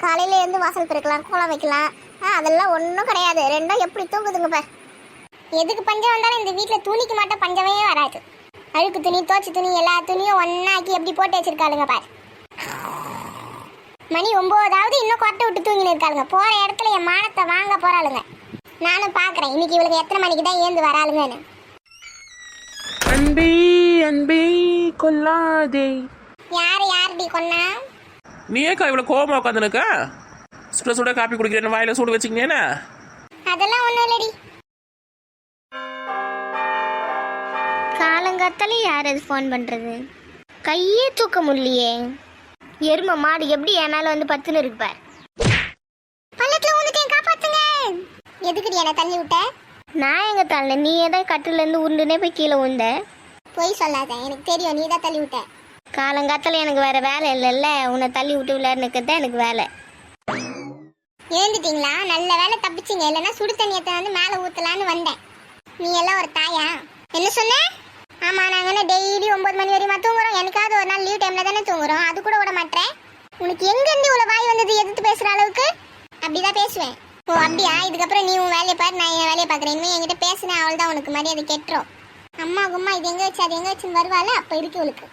காலையில இருந்து வாசல் பெருக்கலாம் கோலம் வைக்கலாம். ஆ, அதெல்லாம் ஒன்றும் கிடையாது. ரெண்டும் எப்படி தூங்குதுங்க பார். எதுக்கு பஞ்சம் வந்தாலும் இந்த வீட்டில் துணிக்கு மட்டும் பஞ்சமே வராது. அழுக்கு துணி தோச்சு துணி எல்லா துணியும் ஒன்னாக்கி எப்படி போட்டு வச்சிருக்காளுங்க பார். மணி ஒன்பதாவது இன்னும் கொட்டை விட்டு தூங்கினு இருக்காளுங்க. போற இடத்துல என் மானத்தை வாங்க போறாளுங்க. நானும் பார்க்கறேன் இன்னைக்கு இவளுக்கு எத்தனை மணிக்கு தான் ஏந்து வராளுங்கன்னு. அன்பே அன்பே கொல்லாதே. யார் யாருடி கொன்னா? நீ ஏக்கா இவ்வளோ கோவமா உட்காந்துனுக்க சுட சுட காப்பி குடிக்கிறேன்னு வாயில சூடு வச்சிங்கன்னு அதெல்லாம் ஒன்றும் இல்லடி காலங்காத்தாலே யார் அது ஃபோன் பண்ணுறது கையே தூக்க முடியலையே. எரும மாடு எப்படி என்னால வந்து பத்துன்னு இருப்பார் பள்ளத்துல வந்துட்டேன் காப்பாத்துங்க. எதுக்குடி என்ன தள்ளி விட்ட? நான் எங்க தள்ள? நீ ஏதோ கட்டுல இருந்து உருண்டுனே போய் கீழே உண்ட போய் சொல்லாத. எனக்கு தெரியும். நீ தான் தள்ளி விட்ட. காலங்காத்தால எனக்கு வேற வேலை இல்லைல்ல. உன்னை தள்ளி விட்டு விளையாடுனுக்கு தான் எனக்கு வேலை. எழுந்துட்டீங்களா? நல்ல வேலை தப்பிச்சிங்க. இல்லைன்னா சுடு தண்ணியத்தை வந்து மேலே ஊத்தலான்னு வந்தேன். நீ எல்லாம் ஒரு தாயா? என்ன சொன்ன? ஆமா நாங்க டெய்லி ஒன்பது மணி வரையுமா தூங்குறோம்? எனக்காவது ஒரு நாள் லீவ் டைம்ல தானே தூங்குறோம். அது கூட விட மாட்டேன். உனக்கு எங்க இருந்து இவ்வளவு வாய் வந்தது? எதிர்த்து பேசுற அளவுக்கு? அப்படிதான் பேசுவேன். ஓ அப்படியா? இதுக்கப்புறம் நீ உன் வேலையை பாரு நான் என் வேலையை பார்க்குறேன். இனிமே என்கிட்ட பேசினேன் அவள் தான் உனக்கு மரியாதை கெட்டுரும். அம்மா கும்மா இது எங்க வச்சு அது எங்க வச்சுன்னு வருவாள் அப்ப இருக்கு இவளுக்கு.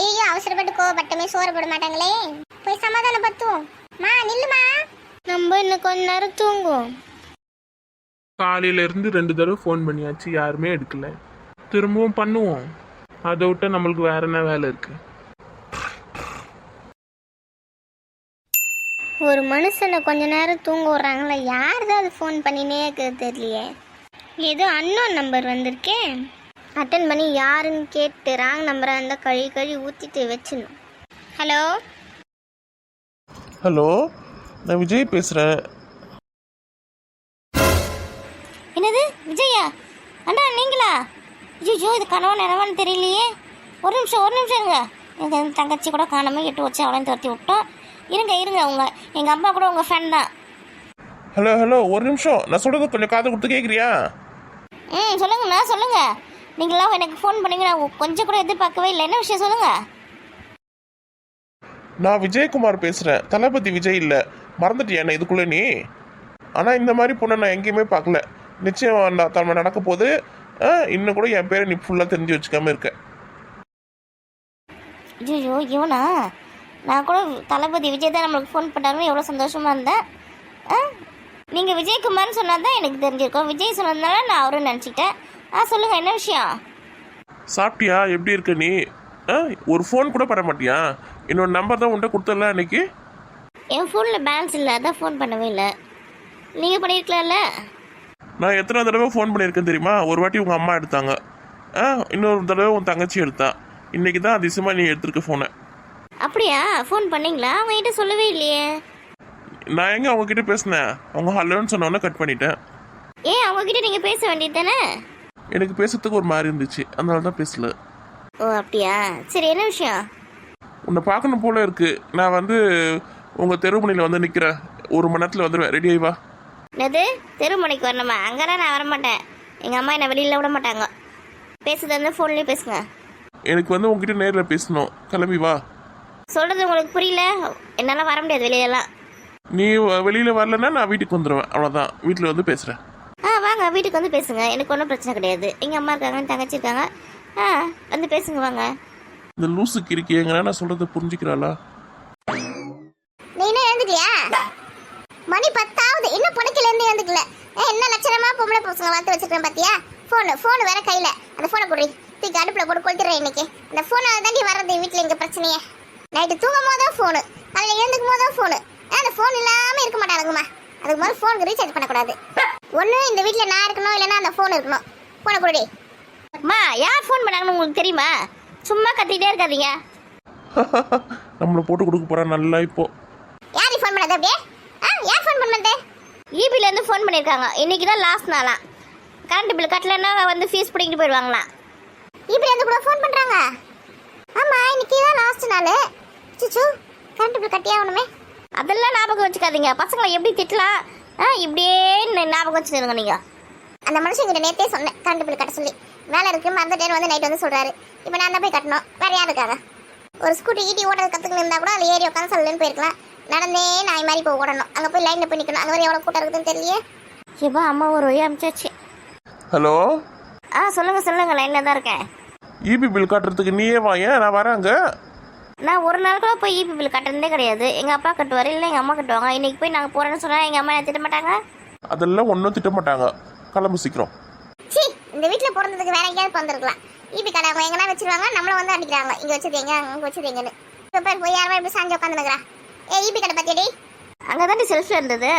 ஐயோ அவசரப்பட்டு கோவப்பட்டமே சோற போட மாட்டாங்களே. போய் சமாதானம் பத்துவோம். மா நில்லுமா. நம்ம இன்னும் கொஞ்ச நேரம் தூங்குவோம். காலையில இருந்து ரெண்டு தடவை ஃபோன் பண்ணியாச்சு யாருமே எடுக்கல. திரும்பவும் பண்ணுவோம். அதை விட்ட நம்மளுக்கு வேற என்ன வேலை இருக்கு? ஒரு மனுஷனை கொஞ்ச நேரம் தூங்க விட்றாங்களே? யார் தான் அது ஃபோன் பண்ணினே இருக்கிறது தெரியலையே. ஏதோ அன்னோன் நம்பர் வந்திருக்கே. அட்டன் பண்ணி யாருன்னு கேட்டு ராங் நம்பராக இருந்தால் கழுவி கழுவி ஊற்றிட்டு வச்சிடணும். ஹலோ ஹலோ நான் விஜய் பேசுறேன். என்னது? விஜயா? அண்ணா நீங்களா? ஐயோ இது கனவா நிறவான்னு தெரியலையே. ஒரு நிமிஷம் ஒரு நிமிஷம் இருங்க. எங்கள் தங்கச்சி கூட காணாமல் எட்டு வச்சு அவளையும் துரத்தி விட்டோம். இருங்க இருங்க உங்க எங்கள் அம்மா கூட உங்கள் ஃப்ரெண்ட் தான். ஹலோ ஹலோ ஒரு நிமிஷம். நான் சொல்றது கொஞ்சம் காது கொடுத்து கேட்குறியா ம் சொல்லுங்கண்ணா சொல்லுங்க. நீங்களாம் எனக்கு ஃபோன் பண்ணீங்க நான் கொஞ்சம் கூட எதிர்பார்க்கவே இல்லை. என்ன விஷயம் சொல்லுங்க? நான் விஜயகுமார் பேசுறேன். தளபதி விஜய் இல்லை. மறந்துட்டியா என்ன இதுக்குள்ள நீ? ஆனால் இந்த மாதிரி பொண்ணை நான் எங்கேயுமே பார்க்கல. நிச்சயம் தன்மை நடக்க போது இன்னும் கூட என் பேரை நீ ஃபுல்லாக தெரிஞ்சு வச்சுக்காம இருக்க. ஐயோ இவனா? நான் கூட தளபதி விஜய் தான் நம்மளுக்கு ஃபோன் பண்ணாருன்னு எவ்வளோ சந்தோஷமா இருந்தேன். ஆ? நீங்கள் விஜயகுமார்னு சொன்னால் தான் எனக்கு தெரிஞ்சிருக்கோம். விஜய் சொன்னதுனால நான் அவரும் நினச்சிட்டேன் ஆ சொல்லுங்கள் என்ன விஷயம்? சாப்பிட்டியா? எப்படி இருக்க நீ? ஆ ஒரு ஃபோன் கூட பண்ண மாட்டியா? என்னோட நம்பர் தான் உன்கிட்ட கொடுத்தல அன்னைக்கு? என் ஃபோனில் பேலன்ஸ் இல்லை அதான் ஃபோன் பண்ணவே இல்லை. நீங்கள் பண்ணியிருக்கலாம்ல நான் எத்தனை தடவை ஃபோன் பண்ணியிருக்கேன் தெரியுமா? ஒரு வாட்டி உங்கள் அம்மா எடுத்தாங்க. ஆ இன்னொரு தடவை உன் தங்கச்சி எடுத்தா. இன்னைக்கு தான் அதிசயமாக நீ எடுத்திருக்க ஃபோனை அப்படியா? ஃபோன் பண்ணீங்களா? அவங்ககிட்ட சொல்லவே இல்லையே. நான் எங்கே அவங்கக்கிட்ட பேசினேன்? அவங்க ஹலோன்னு சொன்னோன்னே கட் பண்ணிட்டேன். ஏன் அவங்ககிட்ட நீங்கள் பேச வேண்டியது தானே எனக்கு பேசுறதுக்கு ஒரு மாதிரி இருந்துச்சு. அதனால தான் பேசல. ஓ அப்படியா? சரி என்ன விஷயம்? உன்னை பார்க்கணும் போல இருக்கு. நான் வந்து உங்கள் தெருமுனையில் வந்து நிற்கிறேன் ஒரு மணி நேரத்தில் வந்துடுவேன் ரெடி ஆகி வா. என்னது? தெருமணிக்கு வரணுமா? அங்கெல்லாம் நான் வரமாட்டேன். எங்கள் அம்மா என்னை வெளியில் விட மாட்டாங்க. பேசுறது வந்து ஃபோன்லேயே பேசுங்க. எனக்கு வந்து உங்ககிட்ட நேரில் பேசணும். கிளம்பி வா. சொல்கிறது உங்களுக்கு புரியல? என்னால் வர முடியாது வெளியெல்லாம். நீ வெளியில் வரலன்னா நான் வீட்டுக்கு வந்துடுவேன் அவ்வளோதான் வீட்டில் வந்து பேசுகிறேன் ஆ வாங்க. வீட்டுக்கு வந்து பேசுங்க. எனக்கு ஒன்றும் பிரச்சனை கிடையாது. எங்கள் அம்மா இருக்காங்க தங்கச்சி இருக்காங்க. ஆ வந்து பேசுங்க வாங்க. இந்த லூசுக்கு இருக்கியங்கன்னா நான் சொல்கிறத புரிஞ்சுக்கிறாளா? நீ என்ன எழுந்துட்டியா? மணி பத்தாவது. இன்னும் புடைக்கல இருந்து எழுந்துக்கல. ஏ, என்ன லட்சணமா பொம்பளை பசங்க வளர்த்து வச்சிருக்கேன் பாத்தியா? ஃபோனு ஃபோனு வேற கையில. அந்த ஃபோனை போடுறி தூக்கி அடுப்புல போட்டு கொளுத்துறேன் இன்னைக்கு. அந்த ஃபோனால தாண்டி வர்றது வீட்டில் இங்க பிரச்சனையே. நைட்டு தூங்கும் போதும் ஃபோனு அதில் எழுந்துக்கும் போதும் ஃபோனு அந்த ஃபோன் இல்லாம இருக்க மாட்டானுங்கம்மா அதுக்கு முதல்ல ஃபோனுக்கு ரீசார்ஜ் பண்ணக்கூடாது. ஒன்று இந்த வீட்டில் நான் இருக்கணும் இல்லைன்னா அந்த ஃபோன் இருக்கணும். ஃபோனை கொடுடி. அம்மா யார் ஃபோன் பண்ணாங்கன்னு உங்களுக்கு தெரியுமா? சும்மா கத்திக்கிட்டே இருக்காதீங்க. நம்மளை போட்டு கொடுக்க போகிறா நல்லா இப்போ. யார் ஃபோன் பண்ணது அப்படியே? ஆ யார் ஃபோன் பண்ணது? இபில இருந்து ஃபோன் பண்ணிருக்காங்க. இன்னைக்கு தான் லாஸ்ட் நாளா. கரண்ட் பில் கட்டலன்னா வந்து ஃபீஸ் பிடிங்கிட்டு போயிடுவாங்களாம். இபில இருந்து கூட ஃபோன் பண்றாங்க ஆமா இன்னைக்கு தான் லாஸ்ட் நாள் சுச்சு கரண்ட் பில் கட்டியே ஆகணுமே அதெல்லாம் ஞாபகம் வச்சுக்காதீங்க. பசங்களை எப்படி திட்டலாம்? ஆ இப்படியே ஞாபகம் வச்சுருங்க நீங்க. அந்த மனுஷங்கிட்ட நேத்தே சொன்னேன். கரண்ட் பில் கட்ட சொல்லி. வேலை இருக்கு. மறந்துட்டேன்னு வந்து நைட் வந்து சொல்றாரு. இப்போ நான் தான் போய் கட்டணும். வேற யாருக்காக ஒரு ஸ்கூட்டி ஈட்டி ஓட்டுறது கற்றுக்கணும் இருந்தால் கூட அதில் ஏறி உட்காந்து சொல்லலன்னு போயிருக்கலாம். நடந்தே நாய் மாதிரி போய் ஓடணும். அங்கே போய் லைனில் போய் நிற்கணும் அங்கே வரை எவ்வளோ கூட்டம் இருக்குதுன்னு தெரியலையே. இப்போ அம்மா ஒரு வழி அமிச்சாச்சு. ஹலோ? ஆ சொல்லுங்கள் சொல்லுங்கள் லைனில் தான் இருக்கேன். இபி பில் காட்டுறதுக்கு நீயே வாயேன். நான் வரேன் அங்கே. நான் ஒரு நாள் கூட போய் இபி பில் கட்டுறதே கிடையாது. எங்கள் அப்பா கட்டுவார் இல்லை எங்கள் அம்மா கட்டுவாங்க. இன்னைக்கு போய் நாங்கள் போகிறேன்னு சொன்னால் எங்கள் அம்மா என்ன திட்ட மாட்டாங்க? அதெல்லாம் ஒன்றும் திட்ட மாட்டாங்க. கிளம்பு சீக்கிரம். சி இந்த வீட்டில் பிறந்ததுக்கு வேற எங்கேயாவது பிறந்திருக்கலாம். ஈபி கடை அவங்க எங்கன்னா வச்சிருவாங்க நம்மள வந்து அடிக்கிறாங்க. இங்கே வச்சது எங்க அங்கே வச்சது எங்கன்னு. இப்போ பேர் போய் யாரும் இப்படி சாஞ்சு உட்காந்துருக்கிறா ஏ ஈபி கடை பத்தியடி. அங்கே தாண்டி செல்ஃபில் இருந்தது.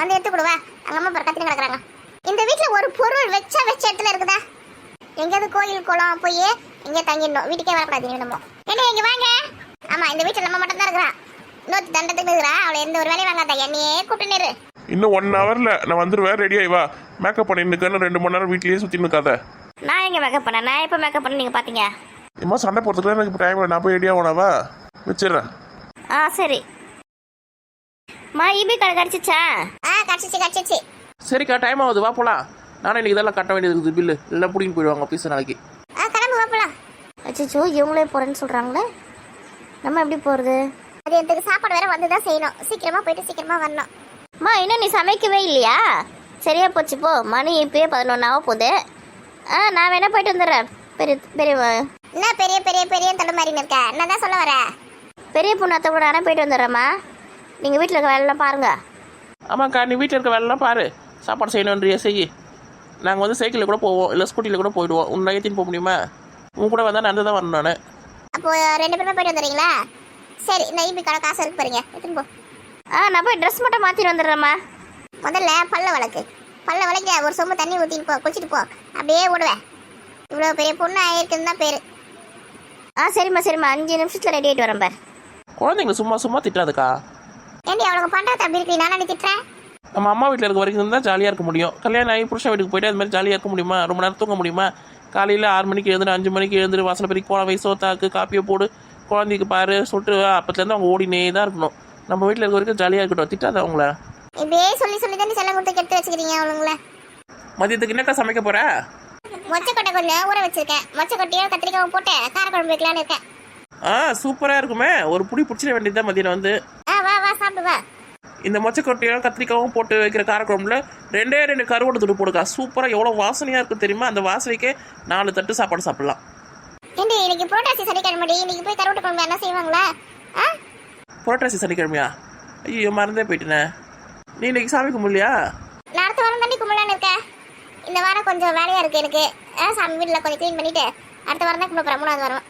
வந்து எடுத்து கொடுவா. அங்க அம்மா பாரு கத்தின்னு கிடக்குறாங்க. இந்த வீட்ல ஒரு பொருள் வச்சா வச்ச இடத்துல இருக்குதா? எங்கேயாவது கோயில் குளம் போய் எங்கே தங்கிடணும். வீட்டுக்கே வரக்கூடாது நீ நம்ம. ஏண்டா இங்க வாங்க. ஆமா இந்த வீட்டுல நம்ம மட்டும் தான் இருக்கிறான் இன்னொரு தண்டத்துக்கு இருக்கிறா அவளை எந்த ஒரு வேலையும் வாங்காத. என்னையே கூப்பிட்டு நிறு. இன்னும் ஒன் ஹவரில் நான் வந்துடுவேன் ரெடி ஆகி வா மேக்கப் பண்ணி நிற்கன்னு ரெண்டு மணி நேரம் வீட்லேயே சுற்றி நிற்காத நான் எங்கே மேக்கப் பண்ணேன் நான் எப்போ மேக்கப் பண்ண நீங்கள் பார்த்தீங்க இம்மா சண்டை போகிறதுக்குலாம் எனக்கு டைம் இல்லை. நான் போய் ரெடி ஆகணாவா வச்சிடுறேன். ஆ சரி. மா இபி கடை கிடச்சிச்சா? ஆ கடிச்சிச்சு கடிச்சிச்சு. சரிக்கா டைம் ஆகுது. வா போலாம். நானும் இன்னைக்கு இதெல்லாம் கட்ட வேண்டியது இருக்குது பில்லு. இல்லை பிடிங்கிட்டு போயிடுவாங்க ஆஃபீஸ் நாளைக்கு. ஆ கிளம்பு வாப்பலாம் அச்சோ இவங்களே போகிறேன்னு சொல்கிறாங்களே நம்ம எப்படி போகிறது மதியத்துக்கு சாப்பாடு வேற வந்து தான் செய்யணும். சீக்கிரமா போயிட்டு சீக்கிரமா வரணும். அம்மா இன்னும் நீ சமைக்கவே இல்லையா? சரியா போச்சு போ. மணி இப்பயே பதினொன்று ஆக போகுது. ஆ நான் வேணா போயிட்டு வந்துடுறேன். பெரிய பெரிய என்ன பெரிய பெரிய பெரிய தடுமாறின்னு இருக்க என்னதான் சொல்ல வர? பெரிய பொண்ணு அத்தை கூட வேணா போயிட்டு வந்துடுறேம்மா. நீங்கள் வீட்டில் இருக்க வேலைலாம் பாருங்கள் ஆமாக்கா நீ வீட்டில் இருக்க வேலைலாம் பாரு. சாப்பாடு செய்யணுன்றியா செய் நாங்கள் வந்து சைக்கிளில் கூட போவோம். இல்லை ஸ்கூட்டியில் கூட போயிடுவோம். உன்னை ஏற்றின்னு போக முடியுமா? உன் கூட வந்தால் நடந்து தான் வரணும் நான். அப்போ ரெண்டு பேருமே போயிட்டு வந்துடுறீங்களா? சரி இந்த ஈபி கடை காசு இருக்கு பாருங்க. எடுத்துன்னு போ. ஆ நான் போய் ட்ரெஸ் மட்டும் மாற்றிட்டு வந்துடுறேம்மா. முதல்ல பல்ல வளக்கு பல்ல வளைக்க ஒரு சொம்பு தண்ணி ஊற்றிட்டு போ. குளிச்சுட்டு போ. அப்படியே ஓடுவேன். இவ்வளோ பெரிய பொண்ணு ஆயிருக்குன்னு தான் பேர். ஆ சரிம்மா சரிம்மா. அஞ்சு நிமிஷத்தில் ரெடி ஆகிட்டு வரேன் பார். குழந்தைங்கள சும்மா சும்மா திட்டாதுக்கா ஏண்டி அவளுக்கு பண்ணுறது அப்படி இருக்கு? நான் திட்டுறேன்? நம்ம அம்மா வீட்டில் இருக்க வரைக்கும் தான் ஜாலியாக இருக்க முடியும். கல்யாணம் ஆகி புருஷன் வீட்டுக்கு போயிட்டு அது மாதிரி ஜாலியாக இருக்க முடியுமா? ரொம்ப நேரம் தூங்க முடியுமா? காலையில் ஆறு மணிக்கு எழுந்துரு அஞ்சு மணிக்கு எழுந்துரு வாசல் பெருக்கி போன வயசோ தாக்கு காப்பியை போடு குழந்தைக்கு பாரு சொல்லிட்டு அப்பத்துலேருந்து அவங்க ஓடினே தான் இருக்கணும். நம்ம வீட்டில் இருக்க வரைக்கும் ஜாலியாக இருக்கட்டும். திட்டாத அவங்கள. இப்படியே சொல்லி சொல்லி தானே செல்லம் கொடுத்து கெடுத்து வச்சுக்கிறீங்க அவளுங்கள? மதியத்துக்கு என்னக்கா சமைக்க போற? மொச்சக்கொட்டை கொஞ்சம் ஊற வச்சிருக்கேன். மொச்சக்கொட்டையும் கத்திரிக்காவும் போட்டு காரக்குழம்பு வைக்கலான்னு இருக்கேன். ஆ சூப்பராக இருக்குமே. ஒரு புடி பிடிச்சிட வேண்டியது தான் மதியம் வந்து. ஆ வா வா சாப்பிடு வா. இந்த மொச்சக்கொட்டையும் கத்திரிக்காவும் போட்டு வைக்கிற காரக்குழம்புல ரெண்டே ரெண்டு கருவாடு துண்டு போடுக்கா. சூப்பராக எவ்வளோ வாசனையாக இருக்கும் தெரியுமா? அந்த வாசனைக்கே நாலு தட்டு சாப்பாடு சாப்பிடலாம். ஏண்டி இன்னைக்கு புரோட்டாசி சனிக்கிழமை இன்னைக்கு போய் கருவாட்டு குழம்பு என்ன செய்வாங்களா? ஆ? புரட்டாசி சனிக்கிழமையா? ஐயோ மறந்தே போயிட்டேனே. நீ இன்னைக்கு சாமி கும்பிடலையா? நான் அடுத்த வாரம் தாண்டி கும்பலான்னு இருக்கேன். இந்த வாரம் கொஞ்சம் வேலையா இருக்கு எனக்கு. சாமி வீட்டில் கொஞ்சம் க்ளீன் பண்ணிட்டு அடுத்த வாரம் தான் கும்பிட போறேன். மூணாவது வாரம்.